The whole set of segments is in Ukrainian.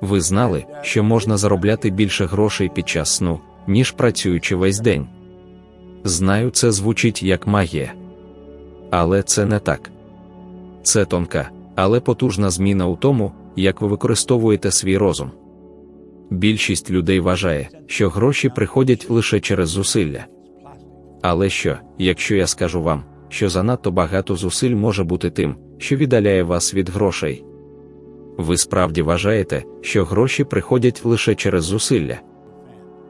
Ви знали, що можна заробляти більше грошей під час сну, ніж працюючи весь день. Знаю, це звучить як магія. Але це не так. Це тонка, але потужна зміна у тому, як ви використовуєте свій розум. Більшість людей вважає, що гроші приходять лише через зусилля. Але що, якщо я скажу вам, що занадто багато зусиль може бути тим, що віддаляє вас від грошей? Ви справді вважаєте, що гроші приходять лише через зусилля?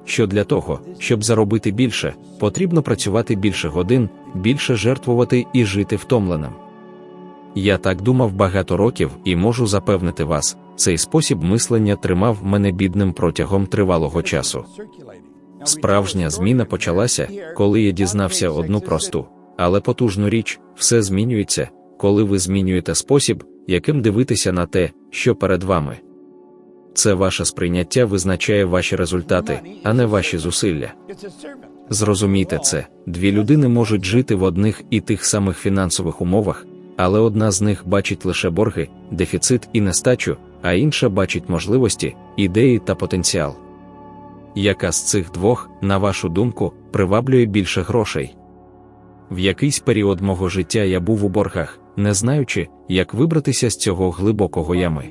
Що для того, щоб заробити більше, потрібно працювати більше годин, більше жертвувати і жити втомленим. Я так думав багато років і можу запевнити вас, цей спосіб мислення тримав мене бідним протягом тривалого часу. Справжня зміна почалася, коли я дізнався одну просту, але потужну річ, все змінюється, коли ви змінюєте спосіб, яким дивитися на те, що перед вами. Це ваше сприйняття визначає ваші результати, а не ваші зусилля. Зрозумійте це, дві людини можуть жити в одних і тих самих фінансових умовах, але одна з них бачить лише борги, дефіцит і нестачу, а інша бачить можливості, ідеї та потенціал. Яка з цих двох, на вашу думку, приваблює більше грошей? В якийсь період мого життя я був у боргах, не знаючи, як вибратися з цього глибокого ями.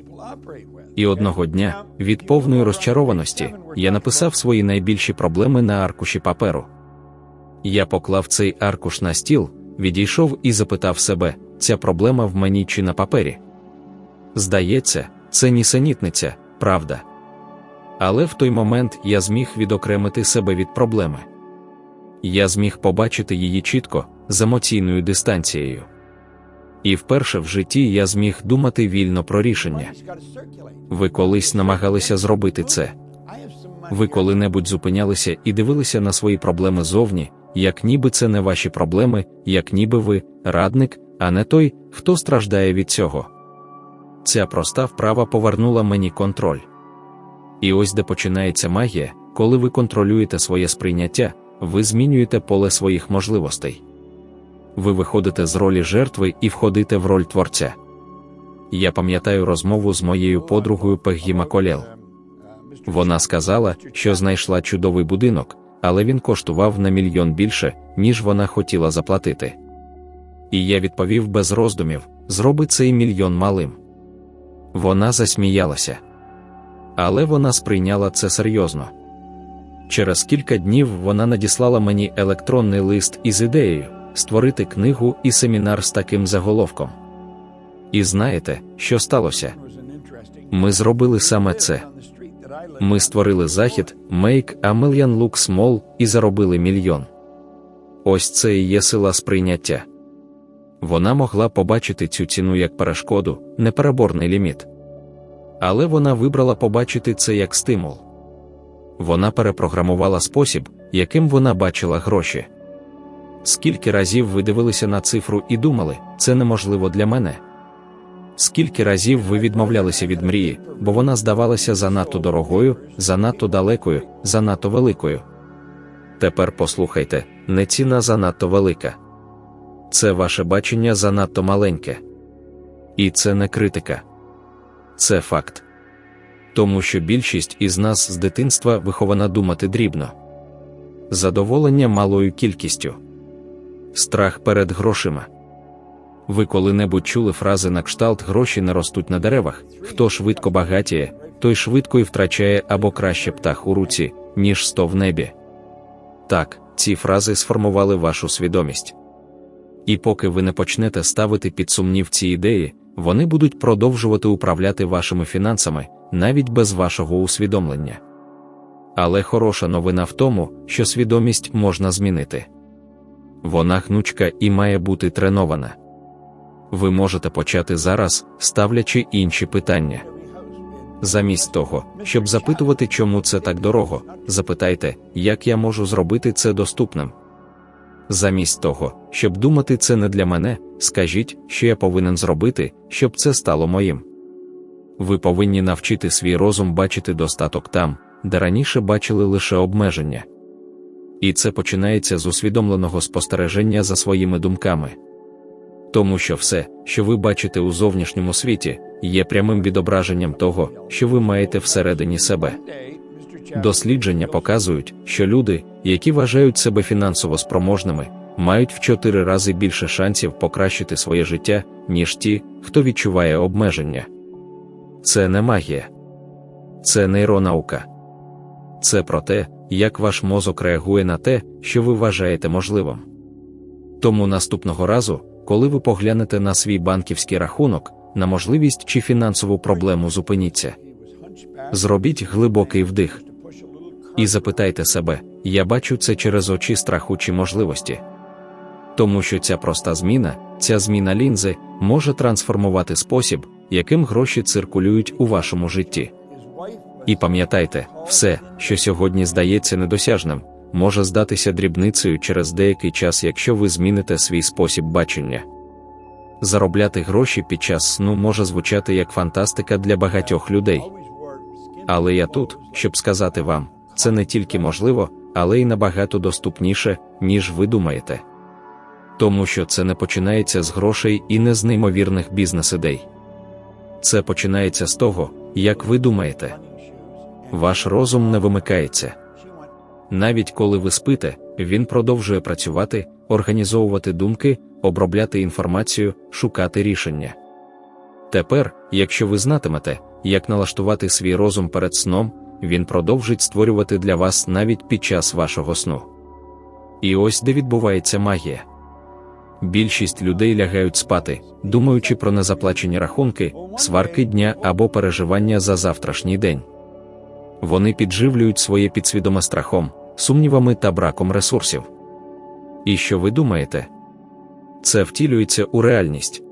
І одного дня, від повної розчарованості, я написав свої найбільші проблеми на аркуші паперу. Я поклав цей аркуш на стіл, відійшов і запитав себе, ця проблема в мені чи на папері. Здається, це нісенітниця, правда. Але в той момент я зміг відокремити себе від проблеми. Я зміг побачити її чітко, з емоційною дистанцією. І вперше в житті я зміг думати вільно про рішення. Ви колись намагалися зробити це. Ви коли-небудь зупинялися і дивилися на свої проблеми зовні, як ніби це не ваші проблеми, як ніби ви радник, а не той, хто страждає від цього. Ця проста вправа повернула мені контроль. І ось де починається магія, коли ви контролюєте своє сприйняття, ви змінюєте поле своїх можливостей. Ви виходите з ролі жертви і входите в роль творця. Я пам'ятаю розмову з моєю подругою Пеггі Маколел. Вона сказала, що знайшла чудовий будинок, але він коштував на мільйон більше, ніж вона хотіла заплатити. І я відповів без роздумів: зроби цей мільйон малим. Вона засміялася. Але вона сприйняла це серйозно. Через кілька днів вона надіслала мені електронний лист із ідеєю створити книгу і семінар з таким заголовком. І знаєте, що сталося? Ми зробили саме це. Ми створили захід Make a Million Look Small і заробили мільйон. Ось це і є сила сприйняття. Вона могла побачити цю ціну як перешкоду, непереборний ліміт. Але вона вибрала побачити це як стимул. Вона перепрограмувала спосіб, яким вона бачила гроші. Скільки разів ви дивилися на цифру і думали, це неможливо для мене? Скільки разів ви відмовлялися від мрії, бо вона здавалася занадто дорогою, занадто далекою, занадто великою? Тепер послухайте, не ціна занадто велика. Це ваше бачення занадто маленьке. І це не критика. Це факт. Тому що більшість із нас з дитинства вихована думати дрібно. Задоволення малою кількістю, страх перед грошима. Ви коли-небудь чули фрази на кшталт гроші не ростуть на деревах, хто швидко багатіє, той швидко і втрачає або краще птах у руці, ніж сто в небі. Так, ці фрази сформували вашу свідомість. І поки ви не почнете ставити під сумнів ці ідеї, вони будуть продовжувати управляти вашими фінансами навіть без вашого усвідомлення. Але хороша новина в тому, що свідомість можна змінити. Вона гнучка і має бути тренована. Ви можете почати зараз, ставлячи інші питання. Замість того, щоб запитувати, чому це так дорого, запитайте, як я можу зробити це доступним. Замість того, щоб думати це не для мене, скажіть, що я повинен зробити, щоб це стало моїм. Ви повинні навчити свій розум бачити достаток там, де раніше бачили лише обмеження. І це починається з усвідомленого спостереження за своїми думками. Тому що все, що ви бачите у зовнішньому світі, є прямим відображенням того, що ви маєте всередині себе. Дослідження показують, що люди, які вважають себе фінансово спроможними, мають в чотири рази більше шансів покращити своє життя, ніж ті, хто відчуває обмеження. Це не магія, це нейронаука. Це про те, як ваш мозок реагує на те, що ви вважаєте можливим. Тому наступного разу, коли ви поглянете на свій банківський рахунок, на можливість чи фінансову проблему зупиніться. Зробіть глибокий вдих і запитайте себе, я бачу це через очі страху чи можливості. Тому що ця проста зміна, ця зміна лінзи, може трансформувати спосіб, яким гроші циркулюють у вашому житті. І пам'ятайте, все, що сьогодні здається недосяжним, може здатися дрібницею через деякий час, якщо ви зміните свій спосіб бачення. Заробляти гроші під час сну може звучати як фантастика для багатьох людей. Але я тут, щоб сказати вам, це не тільки можливо, але й набагато доступніше, ніж ви думаєте. Тому що це не починається з грошей і не з неймовірних бізнес-ідей. Це починається з того, як ви думаєте. Ваш розум не вимикається. Навіть коли ви спите, він продовжує працювати, організовувати думки, обробляти інформацію, шукати рішення. Тепер, якщо ви знатимете, як налаштувати свій розум перед сном, він продовжить створювати для вас навіть під час вашого сну. І ось де відбувається магія. Більшість людей лягають спати, думаючи про незаплачені рахунки, сварки дня або переживання за завтрашній день. Вони підживлюють своє підсвідоме страхом, сумнівами та браком ресурсів. І що ви думаєте? Це втілюється у реальність.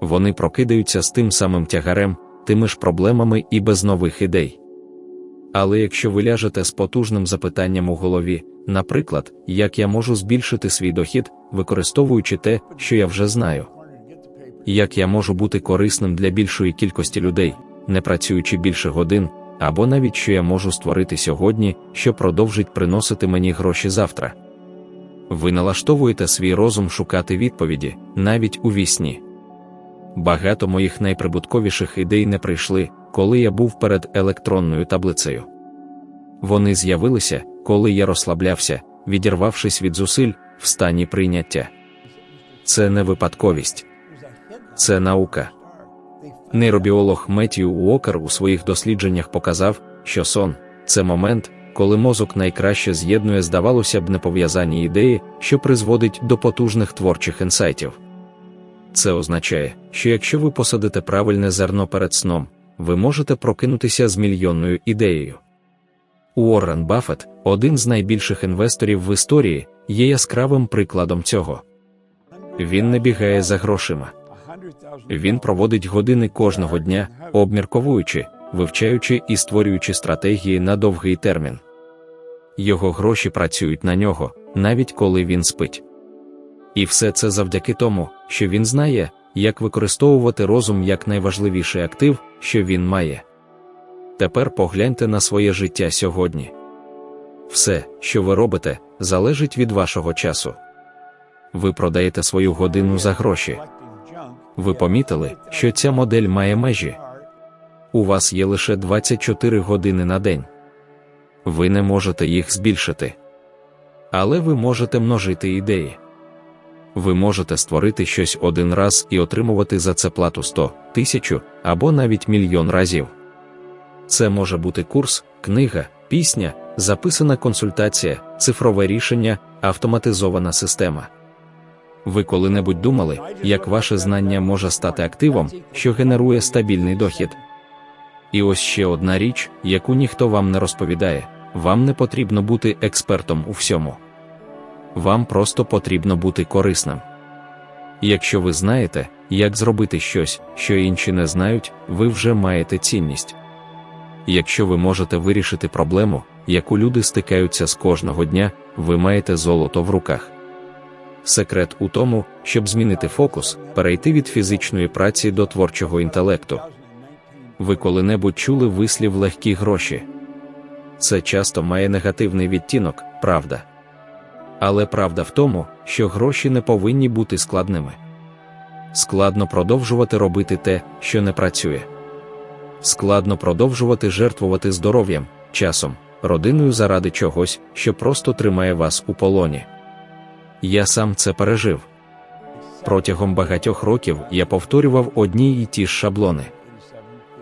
Вони прокидаються з тим самим тягарем, тими ж проблемами і без нових ідей. Але якщо ви ляжете з потужним запитанням у голові, наприклад, як я можу збільшити свій дохід, використовуючи те, що я вже знаю, як я можу бути корисним для більшої кількості людей, не працюючи більше годин, або навіть що я можу створити сьогодні, що продовжить приносити мені гроші завтра. Ви налаштовуєте свій розум шукати відповіді, навіть у вісні. Багато моїх найприбутковіших ідей не прийшли, коли я був перед електронною таблицею. Вони з'явилися, коли я розслаблявся, відірвавшись від зусиль в стані прийняття. Це не випадковість, це наука. Нейробіолог Меттію Уокер у своїх дослідженнях показав, що сон це момент, коли мозок найкраще з'єднує, здавалося б, непов'язані ідеї, що призводить до потужних творчих інсайтів. Це означає, що якщо ви посадите правильне зерно перед сном, ви можете прокинутися з мільйонною ідеєю. Уоррен Баффет, один з найбільших інвесторів в історії, є яскравим прикладом цього. Він не бігає за грошима. Він проводить години кожного дня, обмірковуючи, вивчаючи і створюючи стратегії на довгий термін. Його гроші працюють на нього, навіть коли він спить. І все це завдяки тому, що він знає, як використовувати розум як найважливіший актив, що він має. Тепер погляньте на своє життя сьогодні. Все, що ви робите, залежить від вашого часу. Ви продаєте свою годину за гроші. Ви помітили, що ця модель має межі. У вас є лише 24 години на день. Ви не можете їх збільшити. Але ви можете множити ідеї. Ви можете створити щось один раз і отримувати за це плату 100, тисячу або навіть мільйон разів. Це може бути курс, книга, пісня, записана консультація, цифрове рішення, автоматизована система. Ви коли-небудь думали, як ваше знання може стати активом, що генерує стабільний дохід? І ось ще одна річ, яку ніхто вам не розповідає: вам не потрібно бути експертом у всьому. Вам просто потрібно бути корисним. Якщо ви знаєте, як зробити щось, що інші не знають, ви вже маєте цінність. Якщо ви можете вирішити проблему, яку люди стикаються з кожного дня, ви маєте золото в руках. Секрет у тому, щоб змінити фокус, перейти від фізичної праці до творчого інтелекту. Ви коли-небудь чули вислів легкі гроші. Це часто має негативний відтінок, правда. Але правда в тому, що гроші не повинні бути складними. Складно продовжувати робити те, що не працює. Складно продовжувати жертвувати здоров'ям, часом, родиною заради чогось, що просто тримає вас у полоні. Я сам це пережив. Протягом багатьох років я повторював одні й ті ж шаблони.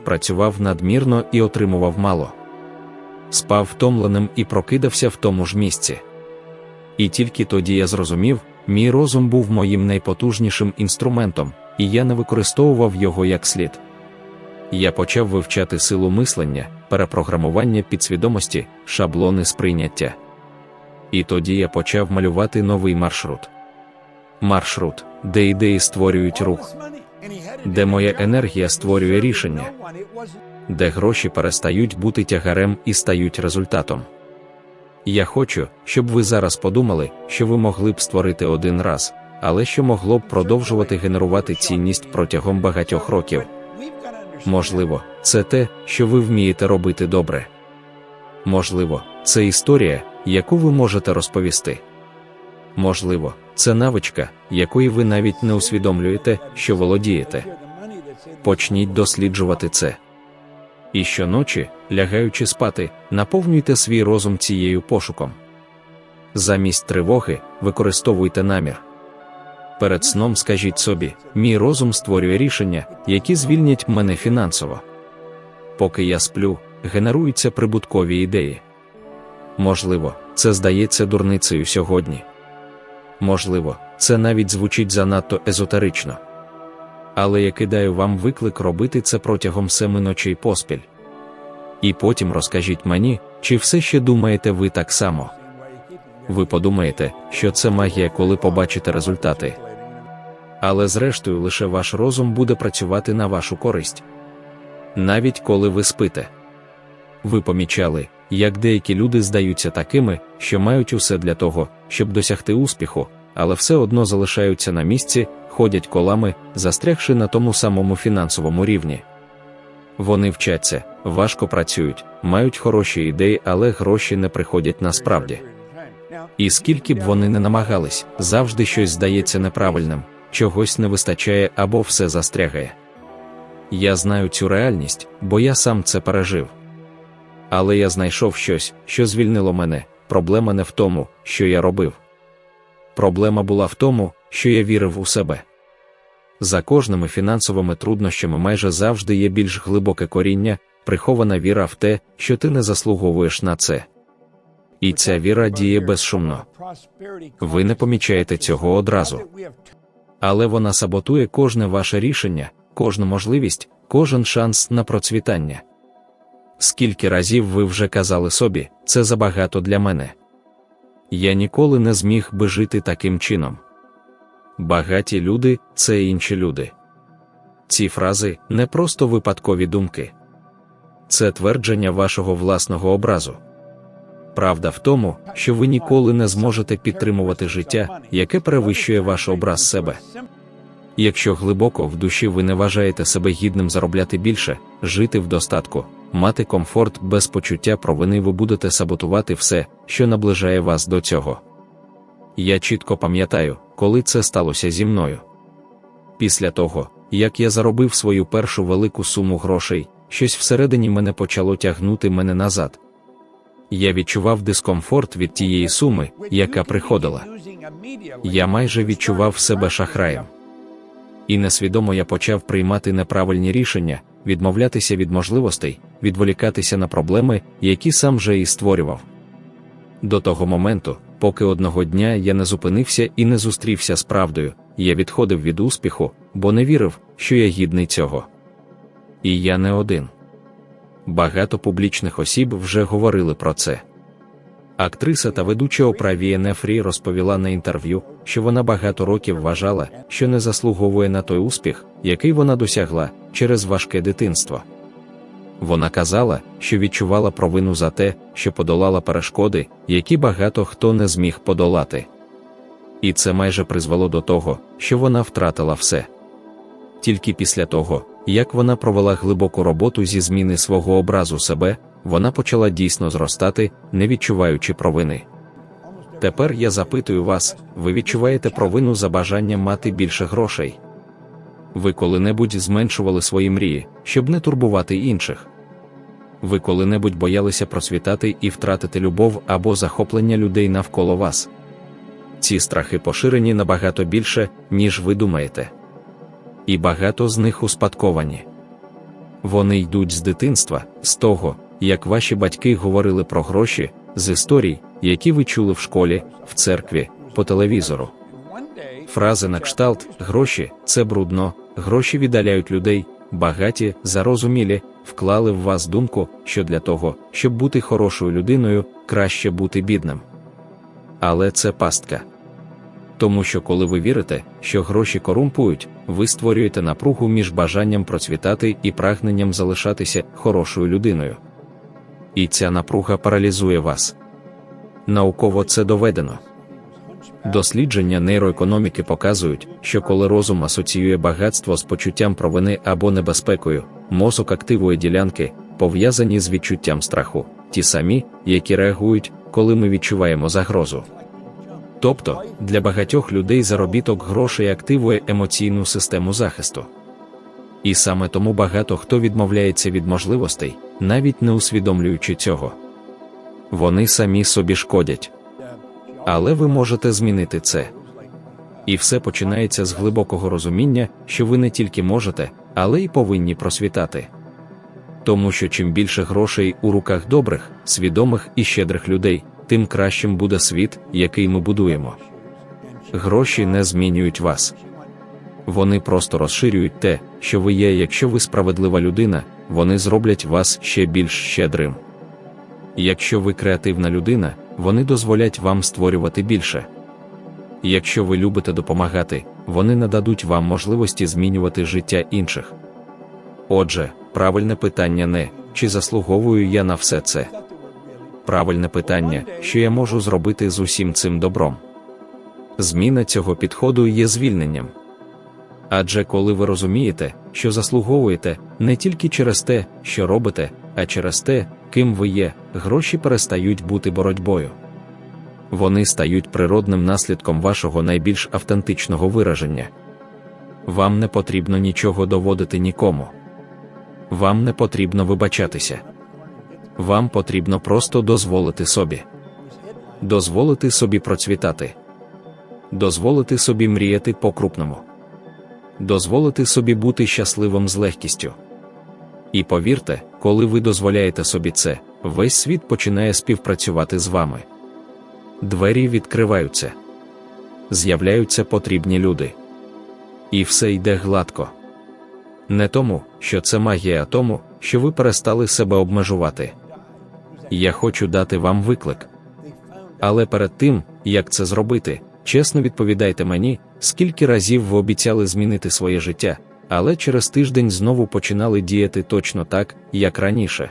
Працював надмірно і отримував мало. Спав втомленим і прокидався в тому ж місці. І тільки тоді я зрозумів, мій розум був моїм найпотужнішим інструментом, і я не використовував його як слід. Я почав вивчати силу мислення, перепрограмування підсвідомості, шаблони сприйняття. І тоді я почав малювати новий маршрут. Маршрут, де ідеї створюють рух, де моя енергія створює рішення, де гроші перестають бути тягарем і стають результатом. Я хочу, щоб ви зараз подумали, що ви могли б створити один раз, але що могло б продовжувати генерувати цінність протягом багатьох років. Можливо, це те, що ви вмієте робити добре. Можливо, це історія, яку ви можете розповісти. Можливо, це навичка, якої ви навіть не усвідомлюєте, що володієте. Почніть досліджувати це. І щоночі, лягаючи спати, наповнюйте свій розум цією пошуком. Замість тривоги використовуйте намір. Перед сном скажіть собі, мій розум створює рішення, які звільнять мене фінансово. Поки я сплю, генеруються прибуткові ідеї. Можливо, це здається дурницею сьогодні. Можливо, це навіть звучить занадто езотерично. Але я кидаю вам виклик робити це протягом семи ночей поспіль. І потім розкажіть мені, чи все ще думаєте ви так само. Ви подумаєте, що це магія, коли побачите результати. Але зрештою лише ваш розум буде працювати на вашу користь. Навіть коли ви спите. Ви помічали, як деякі люди здаються такими, що мають усе для того, щоб досягти успіху, але все одно залишаються на місці, ходять колами, застрягши на тому самому фінансовому рівні. Вони вчаться, важко працюють, мають хороші ідеї, але гроші не приходять насправді. І скільки б вони не намагались, завжди щось здається неправильним, чогось не вистачає або все застрягає. Я знаю цю реальність, бо я сам це пережив. Але я знайшов щось, що звільнило мене. Проблема не в тому, що я робив. Проблема була в тому, що я вірив у себе. За кожними фінансовими труднощами майже завжди є більш глибоке коріння, прихована віра в те, що ти не заслуговуєш на це. І ця віра діє безшумно. Ви не помічаєте цього одразу. Але вона саботує кожне ваше рішення, кожну можливість, кожен шанс на процвітання. Скільки разів ви вже казали собі, це забагато для мене. Я ніколи не зміг би жити таким чином. Багаті люди це інші люди. Ці фрази не просто випадкові думки, це твердження вашого власного образу. Правда в тому, що ви ніколи не зможете підтримувати життя, яке перевищує ваш образ себе. Якщо глибоко в душі ви не вважаєте себе гідним заробляти більше, жити в достатку, мати комфорт без почуття провини, ви будете саботувати все, що наближає вас до цього. Я чітко пам'ятаю, коли це сталося зі мною. Після того, як я заробив свою першу велику суму грошей, щось всередині мене почало тягнути мене назад. Я відчував дискомфорт від тієї суми, яка приходила. Я майже відчував себе шахраєм. І несвідомо я почав приймати неправильні рішення, відмовлятися від можливостей, відволікатися на проблеми, які сам же і створював. До того моменту, поки одного дня я не зупинився і не зустрівся з правдою, я відходив від успіху, бо не вірив, що я гідний цього. І я не один. Багато публічних осіб вже говорили про це. Актриса та ведуча Опра Вієнефрі розповіла на інтерв'ю, що вона багато років вважала, що не заслуговує на той успіх, який вона досягла через важке дитинство. Вона казала, що відчувала провину за те, що подолала перешкоди, які багато хто не зміг подолати. І це майже призвело до того, що вона втратила все. Тільки після того, як вона провела глибоку роботу зі зміни свого образу себе, вона почала дійсно зростати, не відчуваючи провини. Тепер я запитую вас, ви відчуваєте провину за бажання мати більше грошей? Ви коли-небудь зменшували свої мрії, щоб не турбувати інших. Ви коли-небудь боялися просвітати і втратити любов або захоплення людей навколо вас. Ці страхи поширені набагато більше, ніж ви думаєте. І багато з них успадковані. Вони йдуть з дитинства, з того, як ваші батьки говорили про гроші, з історій, які ви чули в школі, в церкві, по телевізору. Фрази на кшталт гроші це брудно, гроші віддаляють людей, багаті, зарозумілі, вклали в вас думку, що для того, щоб бути хорошою людиною, краще бути бідним. Але це пастка. Тому що коли ви вірите, що гроші корумпують, ви створюєте напругу між бажанням процвітати і прагненням залишатися хорошою людиною. І ця напруга паралізує вас. Науково це доведено. Дослідження нейроекономіки показують, що коли розум асоціює багатство з почуттям провини або небезпекою, мозок активує ділянки, пов'язані з відчуттям страху, ті самі, які реагують, коли ми відчуваємо загрозу. Тобто, для багатьох людей заробіток грошей активує емоційну систему захисту. І саме тому багато хто відмовляється від можливостей, навіть не усвідомлюючи цього. Вони самі собі шкодять. Але ви можете змінити це. І все починається з глибокого розуміння, що ви не тільки можете, але й повинні просвітати. Тому що чим більше грошей у руках добрих, свідомих і щедрих людей, тим кращим буде світ, який ми будуємо. Гроші не змінюють вас. Вони просто розширюють те, що ви є, якщо ви справедлива людина, вони зроблять вас ще більш щедрим. Якщо ви креативна людина, вони дозволять вам створювати більше. Якщо ви любите допомагати, вони нададуть вам можливості змінювати життя інших. Отже, правильне питання не чи заслуговую я на все це. Правильне питання, що я можу зробити з усім цим добром. Зміна цього підходу є звільненням. Адже коли ви розумієте, що заслуговуєте не тільки через те, що робите, а через те, ким ви є, гроші перестають бути боротьбою. Вони стають природним наслідком вашого найбільш автентичного вираження. Вам не потрібно нічого доводити нікому. Вам не потрібно вибачатися. Вам потрібно просто дозволити собі. Дозволити собі процвітати. Дозволити собі мріяти по-крупному. Дозволити собі бути щасливим з легкістю. І повірте, коли ви дозволяєте собі це, весь світ починає співпрацювати з вами. Двері відкриваються, з'являються потрібні люди. І все йде гладко. Не тому, що це магія, а тому, що ви перестали себе обмежувати. Я хочу дати вам виклик. Але перед тим, як це зробити, чесно відповідайте мені, скільки разів ви обіцяли змінити своє життя, але через тиждень знову починали діяти точно так, як раніше.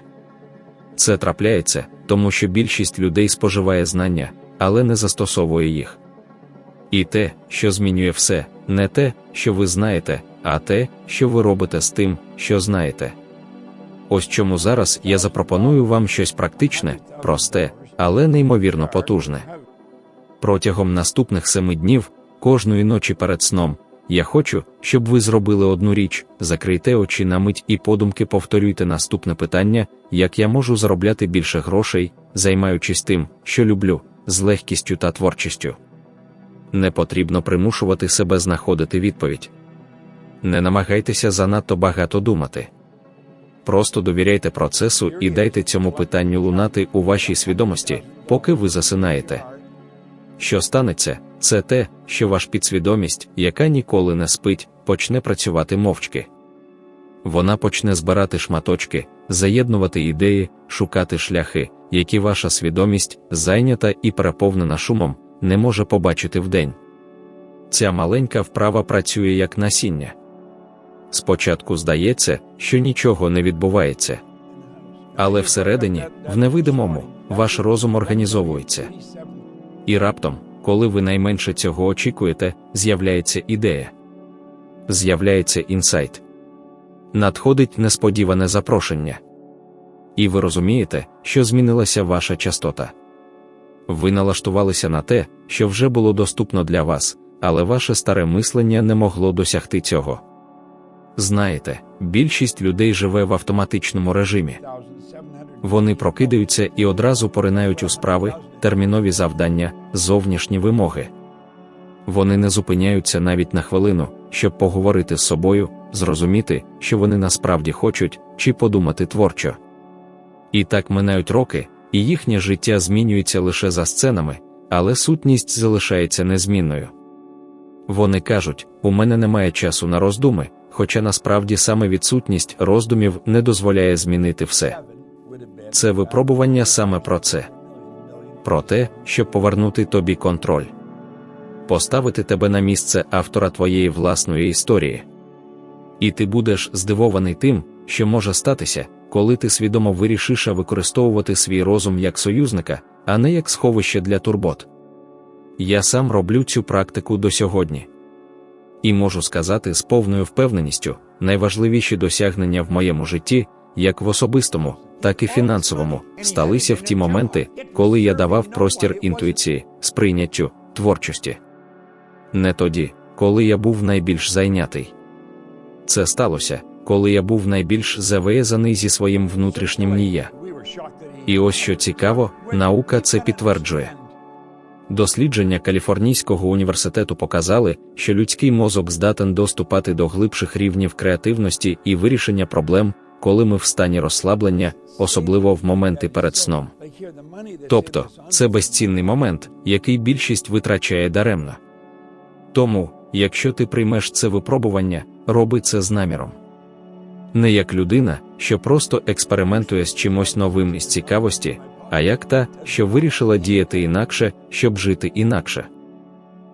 Це трапляється, тому що більшість людей споживає знання, але не застосовує їх. І те, що змінює все, не те, що ви знаєте, а те, що ви робите з тим, що знаєте. Ось чому зараз я запропоную вам щось практичне, просте, але неймовірно потужне. Протягом наступних семи днів, кожної ночі перед сном, я хочу, щоб ви зробили одну річ, закрийте очі на мить і подумки повторюйте наступне питання, як я можу заробляти більше грошей, займаючись тим, що люблю, з легкістю та творчістю. Не потрібно примушувати себе знаходити відповідь. Не намагайтеся занадто багато думати. Просто довіряйте процесу і дайте цьому питанню лунати у вашій свідомості, поки ви засинаєте. Що станеться, це те, що ваш підсвідомість, яка ніколи не спить, почне працювати мовчки. Вона почне збирати шматочки, заєднувати ідеї, шукати шляхи, які ваша свідомість, зайнята і переповнена шумом, не може побачити вдень. Ця маленька вправа працює як насіння. Спочатку здається, що нічого не відбувається. Але всередині, в невидимому, ваш розум організовується. І раптом, коли ви найменше цього очікуєте, з'являється ідея. З'являється інсайт. Надходить несподіване запрошення. І ви розумієте, що змінилася ваша частота. Ви налаштувалися на те, що вже було доступно для вас, але ваше старе мислення не могло досягти цього. Знаєте, більшість людей живе в автоматичному режимі. Вони прокидаються і одразу поринають у справи, термінові завдання, зовнішні вимоги. Вони не зупиняються навіть на хвилину, щоб поговорити з собою, зрозуміти, що вони насправді хочуть, чи подумати творчо. І так минають роки, і їхнє життя змінюється лише за сценами, але сутність залишається незмінною. Вони кажуть, у мене немає часу на роздуми, хоча насправді саме відсутність роздумів не дозволяє змінити все. Це випробування саме про це, про те, щоб повернути тобі контроль, поставити тебе на місце автора твоєї власної історії. І ти будеш здивований тим, що може статися, коли ти свідомо вирішиш використовувати свій розум як союзника, а не як сховище для турбот. Я сам роблю цю практику до сьогодні. І можу сказати з повною впевненістю, найважливіші досягнення в моєму житті, як в особистому, так і фінансовому, сталися в ті моменти, коли я давав простір інтуїції, сприйняттю, творчості. Не тоді, коли я був найбільш зайнятий. Це сталося, коли я був найбільш зав'язаний зі своїм внутрішнім нія. І ось що цікаво, наука це підтверджує. Дослідження Каліфорнійського університету показали, що людський мозок здатен доступати до глибших рівнів креативності і вирішення проблем, коли ми в стані розслаблення, особливо в моменти перед сном. Тобто, це безцінний момент, який більшість витрачає даремно. Тому, якщо ти приймеш це випробування, роби це з наміром. Не як людина, що просто експериментує з чимось новим із цікавості, а як та, що вирішила діяти інакше, щоб жити інакше.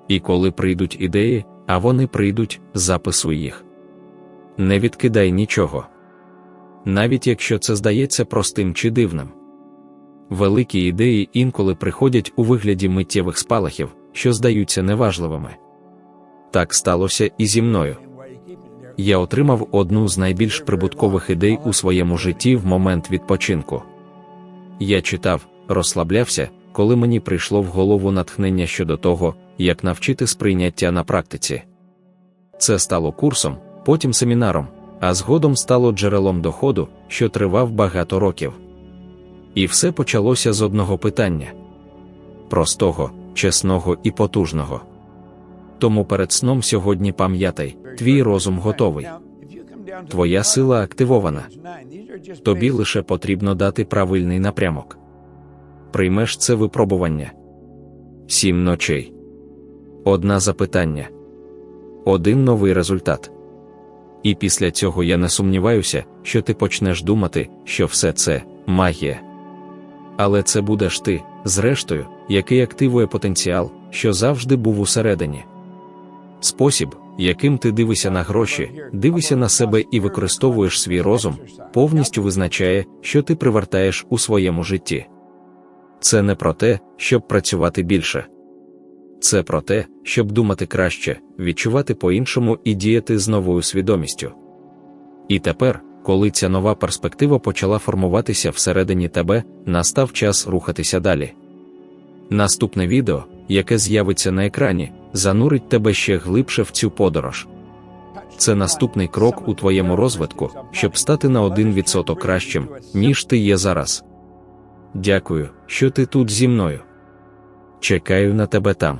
І коли прийдуть ідеї, а вони прийдуть, записуй їх. Не відкидай нічого. Навіть якщо це здається простим чи дивним. Великі ідеї інколи приходять у вигляді миттєвих спалахів, що здаються неважливими. Так сталося і зі мною. Я отримав одну з найбільш прибуткових ідей у своєму житті в момент відпочинку. Я читав, розслаблявся, коли мені прийшло в голову натхнення щодо того, як навчити сприйняття на практиці. Це стало курсом, потім семінаром, а згодом стало джерелом доходу, що тривав багато років. І все почалося з одного питання простого, чесного і потужного. Тому перед сном сьогодні пам'ятай, твій розум готовий. Твоя сила активована. Тобі лише потрібно дати правильний напрямок. Приймеш це випробування. Сім ночей. Одна запитання. Один новий результат. І після цього я не сумніваюся, що ти почнеш думати, що все це магія. Але це будеш ти, зрештою, який активує потенціал, що завжди був усередині. Спосіб, яким ти дивишся на гроші, дивишся на себе і використовуєш свій розум, повністю визначає, що ти привертаєш у своєму житті. Це не про те, щоб працювати більше. Це про те, щоб думати краще, відчувати по-іншому і діяти з новою свідомістю. І тепер, коли ця нова перспектива почала формуватися всередині тебе, настав час рухатися далі. Наступне відео, яке з'явиться на екрані, занурить тебе ще глибше в цю подорож. Це наступний крок у твоєму розвитку, щоб стати на 1% кращим, ніж ти є зараз. Дякую, що ти тут зі мною. Чекаю на тебе там.